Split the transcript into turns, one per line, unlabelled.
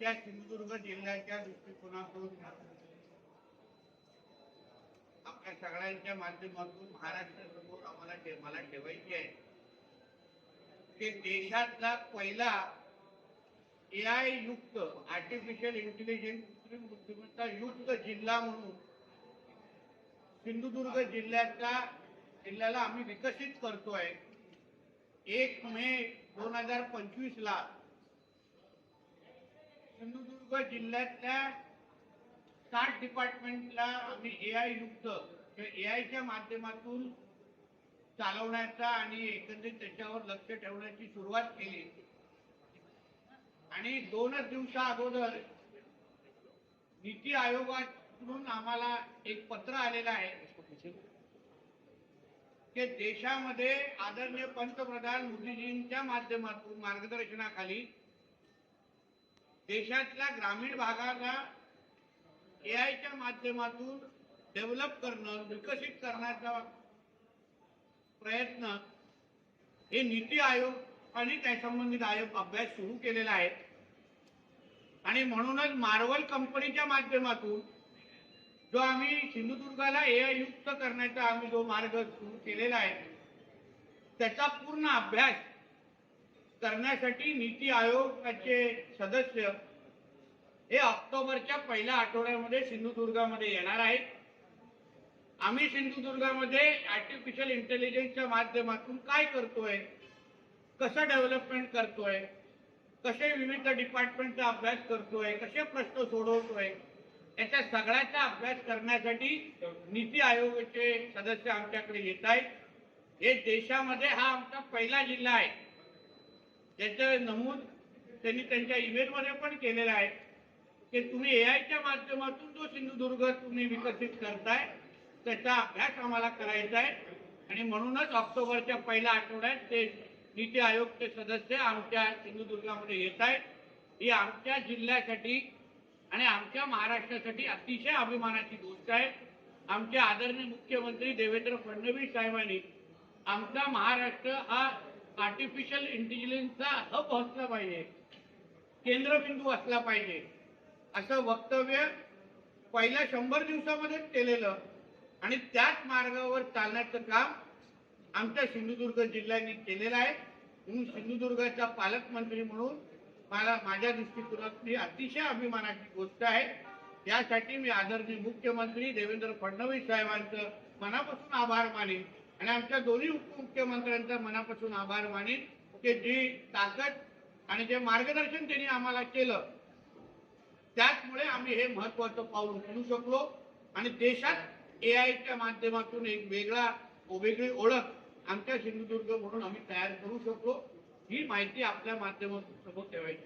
त्या सिंधुदुर्ग जिल्ह्याच्या दृष्टिकोनातून आपल्या सगळ्यांच्या माध्यमातून महाराष्ट्रासमोर आम्हाला ठे- मला ठेवायची आहे. ते देशातला पहिला ए आय युक्त आर्टिफिशियल इंटेलिजन्स कृत्रिम बुद्धिमत्ता युक्त जिल्हा म्हणून सिंधुदुर्ग जिल्ह्याचा जिल्ह्याला आम्ही विकसित करतोय. एक मे दोन हजार पंचवीस ला सिंधुदुर्ग जिल्ह्यातल्या साठ डिपार्टमेंटला आम्ही ए आय युक्त ए आयच्या माध्यमातून चालवण्याचा आणि एकंदरीत त्याच्यावर लक्ष ठेवण्याची सुरुवात केली. आणि दोनच दिवसा अगोदर नीती आयोगाकडून आम्हाला एक पत्र आलेलं आहे की देशामध्ये आदरणीय पंतप्रधान मोदीजींच्या माध्यमातून मार्गदर्शनाखाली देशातल्या ग्रामीण भागाला ए आयच्या माध्यमातून डेव्हलप करणं विकसित करण्याचा प्रयत्न हे नीती आयोग आणि त्यासंबंधित आयोग अभ्यास सुरू केलेला आहे. आणि म्हणूनच मार्वल कंपनीच्या माध्यमातून जो आम्ही सिंधुदुर्गाला ए आय युक्त करण्याचा आम्ही जो मार्ग सुरू केलेला आहे त्याचा पूर्ण अभ्यास करण्यासाठी नीती आयोगाचे सदस्य हे ऑक्टोबरच्या पहिल्या आठवड्यामध्ये सिंधुदुर्गामध्ये येणार आहेत. आम्ही सिंधुदुर्गामध्ये आर्टिफिशियल इंटेलिजन्सच्या माध्यमातून काय करतोय? कसं डेव्हलपमेंट करतोय? कसे विविध डिपार्टमेंटचा अभ्यास करतोय? कसे प्रश्न सोडवतोय? याच्या सगळ्याचा अभ्यास करण्यासाठी नीती आयोगाचे सदस्य आमच्याकडे येत आहेत. हे देशामध्ये हा आमचा पहिला जिल्हा आहे. त्याचं नमूद त्यांनी त्यांच्या ईमेलमध्ये पण केलेलं आहे की तुम्ही एआयच्या माध्यमातून जो सिंधुदुर्ग तुम्ही विकसित करताय त्याचा अभ्यास आम्हाला करायचा आहे. आणि म्हणूनच ऑक्टोबरच्या पहिल्या आठवड्यात ते नीती आयोगचे सदस्य आमच्या सिंधुदुर्गामध्ये येत आहेत. ही आमच्या जिल्ह्यासाठी आणि आमच्या महाराष्ट्रासाठी अतिशय अभिमानाची गोष्ट आहे. आमचे आदरणीय मुख्यमंत्री देवेंद्र फडणवीस साहेबांनी आमचा महाराष्ट्र हा आर्टिफिशियल इंटेलिजन्सचा हब असला पाहिजे. केंद्रबिंदू असला पाहिजे. असं वक्तव्य पहिल्या शंभर दिवसामध्येच केलेलं आणि त्याच मार्गावर चालण्याचं काम आमच्या सिंधुदुर्ग जिल्ह्याने केलेलं आहे. म्हणून सिंधुदुर्गाचा पालकमंत्री म्हणून मला माझ्या दृष्टिकोनातली अतिशय अभिमानाची गोष्ट आहे. यासाठी मी आदरणीय मुख्यमंत्री देवेंद्र फडणवीस साहेबांचं मनापासून आभार मानेन. आणि आमच्या दोन्ही उपमुख्यमंत्र्यांचा मनापासून आभार मानेन की जी ताकद आणि जे मार्गदर्शन त्यांनी आम्हाला केलं त्याचमुळे आम्ही हे महत्वाचं पाऊल उचलू शकलो आणि देशात ए आयच्या माध्यमातून एक वेगळा वेगळी ओळख आमच्या सिंधुदुर्ग म्हणून आम्ही तयार करू शकलो. ही माहिती आपल्या माध्यमातून समोर ठेवायची.